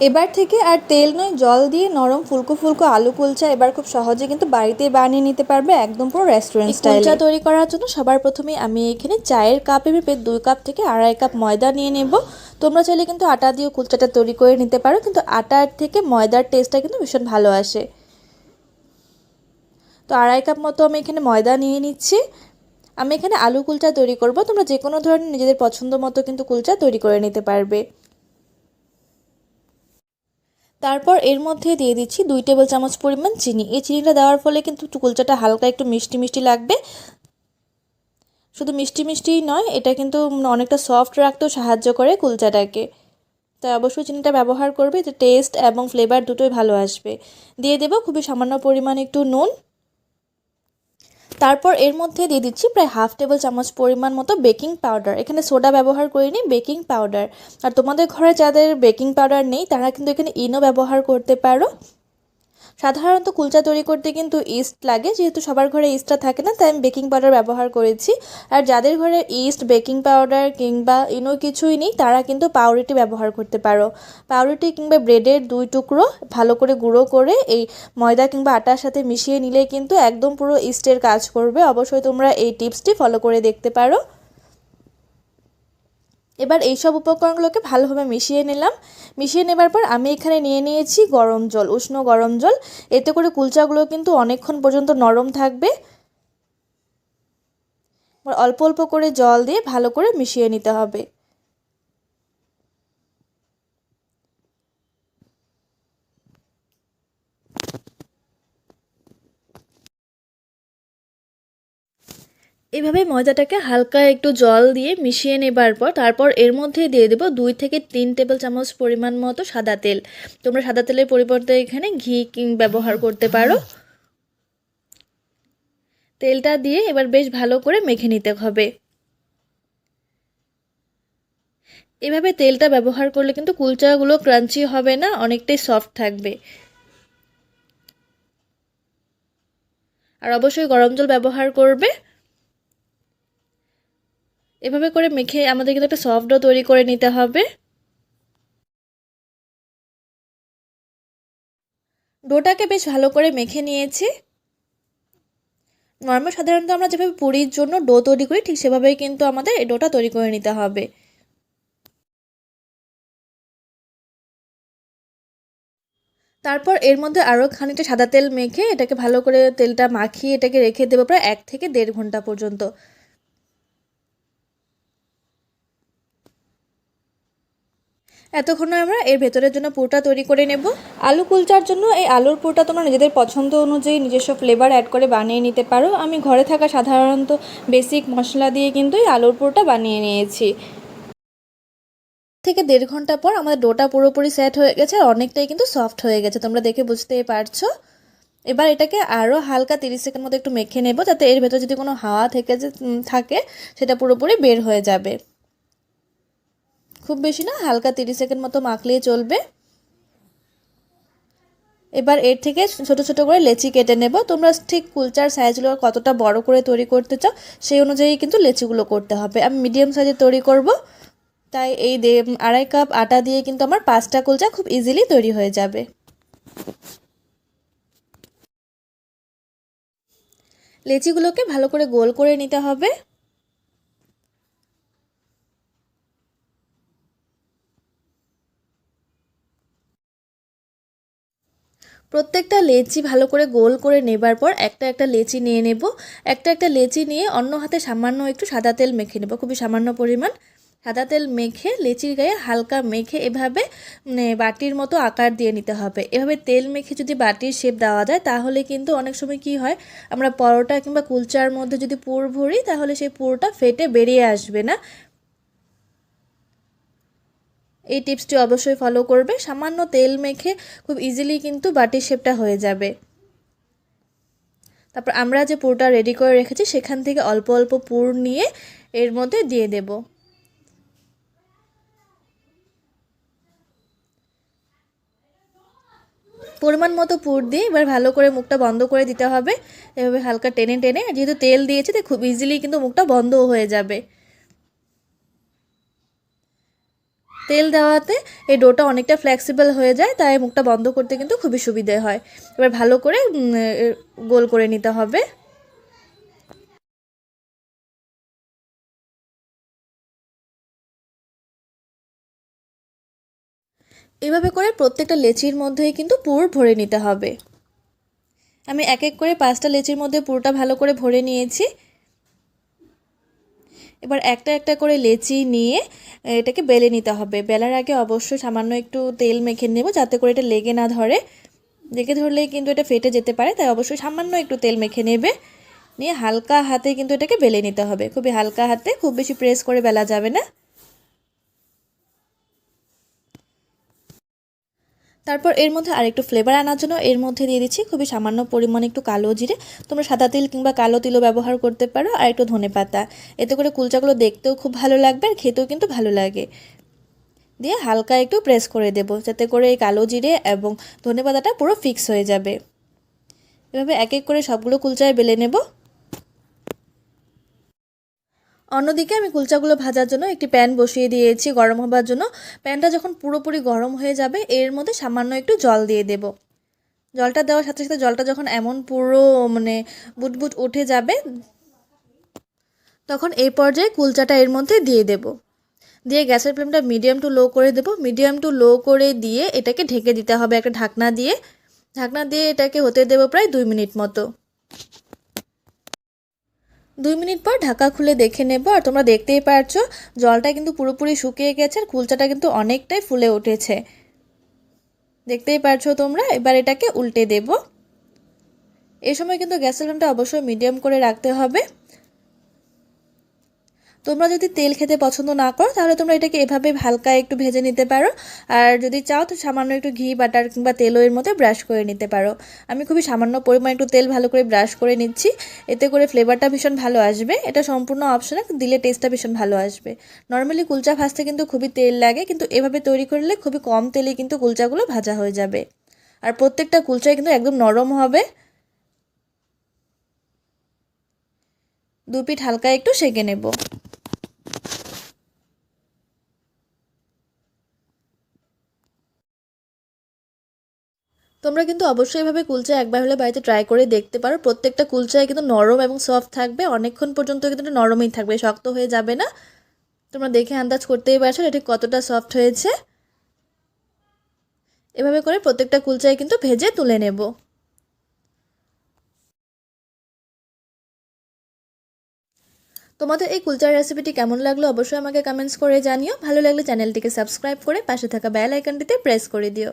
এবার থেকে আর তেল নয় জল দিয়ে নরম ফুলকো ফুলকো আলু কুলচা এবার খুব সহজে কিন্তু বাড়িতেই বানিয়ে নিতে পারবে একদম পুরো রেস্টুরেন্ট স্টাইল কুলচা তৈরি করার জন্য সবার প্রথমে আমি এখানে চায়ের কাপে মেপে দুই কাপ থেকে আড়াই কাপ ময়দা নিয়ে নেব। তোমরা চাইলে কিন্তু আটা দিয়েও কুলচাটা তৈরি করে নিতে পারো কিন্তু আটার থেকে ময়দার টেস্টটা কিন্তু ভীষণ ভালো আসে। তো আড়াই কাপ মতো আমি এখানে ময়দা নিয়ে নিচ্ছি। আমি এখানে আলু কুলচা তৈরি করব তোমরা যে কোনো ধরনের নিজেদের পছন্দ মতো কিন্তু কুলচা তৈরি করে নিতে পারবে। তারপর এর মধ্যে দিয়ে দিচ্ছি দুই টেবিল চামচ পরিমাণ চিনি। এই চিনিটা দেওয়ার ফলে কিন্তু কুলচাটা হালকা একটু মিষ্টি মিষ্টি লাগবে। শুধু মিষ্টি মিষ্টিই নয়, এটা কিন্তু অনেকটা সফট রাখতেও সাহায্য করে কুলচাটাকে। তাই অবশ্যই চিনিটা ব্যবহার করবে, যে টেস্ট এবং ফ্লেভার দুটোই ভালো আসবে। দিয়ে দেবো খুবই সামান্য পরিমাণ একটু নুন। তারপর এর মধ্যে দিয়ে দিচ্ছি প্রায় হাফ টেবিল চামচ পরিমাণ মতো বেকিং পাউডার। এখানে সোডা ব্যবহার করিনি, বেকিং পাউডার। আর তোমাদের ঘরে যাদের বেকিং পাউডার নেই, তারা কিন্তু এখানে ইনো ব্যবহার করতে পারো। সাধারণত কুলচা তৈরি করতে কিন্তু ইস্ট লাগে। যেহেতু সবার ঘরে ইস্টটা থাকে না, তাই আমি বেকিং পাউডার ব্যবহার করেছি। আর যাদের ঘরে ইস্ট, বেকিং পাউডার কিংবা ইনো কিছুই নেই, তারা কিন্তু পাউরুটি ব্যবহার করতে পারো। পাউরুটি কিংবা ব্রেডের দুই টুকরো ভালো করে গুঁড়ো করে এই ময়দা কিংবা আটার সাথে মিশিয়ে নিলে কিন্তু একদম পুরো ইস্টের কাজ করবে। অবশ্যই তোমরা এই টিপসটি ফলো করে দেখতে পারো। এবার এই সব উপকরণগুলোকে ভালোভাবে মিশিয়ে নিলাম। মিশিয়ে নেবার পর আমি এখানে নিয়ে নিয়েছি গরম জল, উষ্ণ গরম জল। এতে করে কুলচাগুলো কিন্তু অনেকক্ষণ পর্যন্ত নরম থাকবে। অল্প অল্প করে জল দিয়ে ভালো করে মিশিয়ে নিতে হবে। এভাবে ময়দাটাকে হালকা একটু জল দিয়ে মিশিয়ে নেবার পর তারপর এর মধ্যে দিয়ে দেবো দুই থেকে তিন টেবিল চামচ পরিমাণ মতো সাদা তেল। তোমরা সাদা তেলের পরিবর্তে এখানে ঘি ব্যবহার করতে পারো। তেলটা দিয়ে এবার বেশ ভালো করে মেখে নিতে হবে। এভাবে তেলটা ব্যবহার করলে কিন্তু কুলচাগুলো ক্রাঞ্চি হবে না, অনেকটাই সফট থাকবে। আর অবশ্যই গরম জল ব্যবহার করবে। এভাবে করে মেখে আমাদের কিন্তু একটা সফট তৈরি করে নিতে হবে। ডোটাকে বেশ ভালো করে মেখে নিয়েছি। নর্মাল সাধারণত আমরা যেভাবে পুরীর জন্য ডো তৈরি করি, ঠিক সেভাবেই কিন্তু আমাদের এই ডোটা তৈরি করে নিতে হবে। তারপর এর মধ্যে আরও খানিকটা সাদা তেল মেখে এটাকে ভালো করে তেলটা মাখিয়ে এটাকে রেখে দেবো প্রায় এক থেকে দেড় ঘণ্টা পর্যন্ত। এতক্ষণে আমরা এর ভেতরের জন্য পুরটা তৈরি করে নেব। আলু কুলচার জন্য এই আলুর পুরটা তোমরা নিজেদের পছন্দ অনুযায়ী নিজস্ব ফ্লেভার অ্যাড করে বানিয়ে নিতে পারো। আমি ঘরে থাকা সাধারণত বেসিক মশলা দিয়ে কিন্তু এই আলুর পুরটা বানিয়ে নিয়েছি। থেকে দেড় ঘণ্টা পর আমাদের ডোটা পুরোপুরি সেট হয়ে গেছে আর অনেকটাই কিন্তু সফট হয়ে গেছে, তোমরা দেখে বুঝতেই পারছ। এবার এটাকে আরও হালকা তিরিশ সেকেন্ড মতো একটু মেখে নেব, যাতে এর ভেতর যদি কোনো হাওয়া থেকে যে থাকে, সেটা পুরোপুরি বের হয়ে যাবে। খুব বেশি না, হালকা তিরিশ সেকেন্ড মতো মাখলেই চলবে। এবার এর থেকে ছোট ছোট করে লেচি কেটে নেব। তোমরা ঠিক কুলচার সাইজগুলো কতটা বড় করে তৈরি করতে চাও, সেই অনুযায়ী কিন্তু লেচিগুলো করতে হবে। আমি মিডিয়াম সাইজে তৈরি করব, তাই এই আড়াই কাপ আটা দিয়ে কিন্তু আমার পাঁচটা কুলচা খুব ইজিলি তৈরি হয়ে যাবে। লেচিগুলোকে ভালো করে গোল করে নিতে হবে। প্রত্যেকটা লেচি ভালো করে গোল করে নেবার পর একটা একটা লেচি নিয়ে নেব। একটা একটা লেচি নিয়ে অন্য হাতে সামান্য একটু সাদা তেল মেখে নেব, খুবই সামান্য পরিমাণ। সাদা তেল মেখে লেচির গায়ে হালকা মেখে এভাবে বাটির মতো আকার দিয়ে নিতে হবে। এভাবে তেল মেখে যদি বাটির শেপ দেওয়া যায়, তাহলে কিন্তু অনেক সময় কি হয়, আমরা পরোটা কিংবা কুলচার মধ্যে যদি পুর ভরি, তাহলে সেই পুরটা ফেটে বেরিয়ে আসবে না। এই টিপসটি অবশ্যই ফলো করবে। সামান্য তেল মেখে খুব ইজিলি কিন্তু বাটির শেপটা হয়ে যাবে। তারপর আমরা যে পুরটা রেডি করে রেখেছি, সেখান থেকে অল্প অল্প পুর নিয়ে এর মধ্যে দিয়ে দেব। পরিমাণ মতো পুর দিয়ে এবার ভালো করে মুখটা বন্ধ করে দিতে হবে। এভাবে হালকা টেনে টেনে, যেহেতু তেল দিয়েছে তো খুব ইজিলি কিন্তু মুখটা বন্ধও হয়ে যাবে। তেল দেওয়াতে এই ডোটা অনেকটা ফ্লেক্সিবল হয়ে যায়, তাই মুখটা বন্ধ করতে কিন্তু খুবই সুবিধে হয়। এবার ভালো করে গোল করে নিতে হবে। এভাবে করে প্রত্যেকটা লেচির মধ্যেই কিন্তু পুর ভরে নিতে হবে। আমি এক এক করে পাঁচটা লেচির মধ্যে পুরোটা ভালো করে ভরে নিয়েছি। এবার একটা একটা করে লেচি নিয়ে এটাকে বেলে নিতে হবে। বেলার আগে অবশ্যই সামান্য একটু তেল মেখে নেব যাতে করে এটা লেগে না ধরে। লেগে ধরলে কিন্তু এটা ফেটে যেতে পারে, তাই অবশ্যই সামান্য একটু তেল মেখে নেবে। নিয়ে হালকা হাতে কিন্তু এটাকে বেলে নিতে হবে। খুবই হালকা হাতে, খুব বেশি প্রেস করে বেলা যাবে না। তারপর এর মধ্যে আরেকটু ফ্লেভার আনার জন্য এর মধ্যে দিয়ে দিচ্ছি খুবই সামান্য পরিমাণে একটু কালো জিরে। তোমরা সাদা তিল কিংবা কালো তিলও ব্যবহার করতে পারো আর একটু ধনে পাতা। এতে করে কুলচাগুলো দেখতেও খুব ভালো লাগবে আর খেতেও কিন্তু ভালো লাগে। দিয়ে হালকা একটু প্রেস করে দেব যাতে করে এই কালো জিরে এবং ধনে পাতাটা পুরো ফিক্স হয়ে যাবে। এভাবে এক এক করে সবগুলো কুলচায় বেলে নেব। অন্যদিকে আমি কুলচাগুলো ভাজার জন্য একটি প্যান বসিয়ে দিয়েছি গরম হবার জন্য। প্যানটা যখন পুরোপুরি গরম হয়ে যাবে, এর মধ্যে সামান্য একটু জল দিয়ে দেব। জলটা দেওয়ার সাথে সাথে জলটা যখন এমন পুরো মানে বুটবুট উঠে যাবে, তখন এই পর্যায়ে কুলচাটা এর মধ্যে দিয়ে দেব। দিয়ে গ্যাসের ফ্লেমটা মিডিয়াম টু লো করে দেব। মিডিয়াম টু লো করে দিয়ে এটাকে ঢেকে দিতে হবে একটা ঢাকনা দিয়ে। ঢাকনা দিয়ে এটাকে হতে দেবো প্রায় দুই মিনিট মতো। দুই মিনিট পর ঢাকা খুলে দেখে নেব। আর তোমরা দেখতেই পারছ, জলটা কিন্তু পুরোপুরি শুকিয়ে গেছে আর কুলচাটা কিন্তু অনেকটাই ফুলে উঠেছে। দেখতেই পারছ তোমরা, এবার এটাকে উল্টে দেব। এ সময় কিন্তু গ্যাসের ফ্লেমটা অবশ্যই মিডিয়াম করে রাখতে হবে। তোমরা যদি তেল খেতে পছন্দ না করো, তাহলে তোমরা এটাকে এভাবে হালকা একটু ভেজে নিতে পারো। আর যদি চাও তো সামান্য একটু ঘি, বাটার কিংবা তেলও এর মধ্যে ব্রাশ করে নিতে পারো। আমি খুবই সামান্য পরিমাণ একটু তেল ভালো করে ব্রাশ করে নিচ্ছি। এতে করে ফ্লেভারটা ভীষণ ভালো আসবে। এটা সম্পূর্ণ অপশনে দিলে টেস্টটা ভীষণ ভালো আসবে। নর্মালি কুলচা ভাজতে কিন্তু খুবই তেল লাগে, কিন্তু এভাবে তৈরি করলে খুবই কম তেলে কিন্তু কুলচাগুলো ভাজা হয়ে যাবে। আর প্রত্যেকটা কুলচাই কিন্তু একদম নরম হবে। দু পিঠ হালকা একটু সেঁকে নেব। তোমরা কিন্তু অবশ্যই এভাবে কুলচা একবার হলে বাড়িতে ট্রাই করে দেখতে পারো। প্রত্যেকটা কুলচায় কিন্তু নরম এবং সফট থাকবে। অনেকক্ষণ পর্যন্ত কিন্তু নরমই থাকবে, শক্ত হয়ে যাবে না। তোমরা দেখে আন্দাজ করতেই পারছ এটা কতটা সফট হয়েছে। এভাবে করে প্রত্যেকটা কুলচায় কিন্তু ভেজে তুলে নেব। তোমাদের এই কুলচার রেসিপিটি কেমন লাগল অবশ্যই আমাকে কমেন্টস করে জানিও। ভালো লাগলে চ্যানেলটিকে সাবস্ক্রাইব করে পাশে থাকা বেল আইকনটিতে প্রেস করে দিও।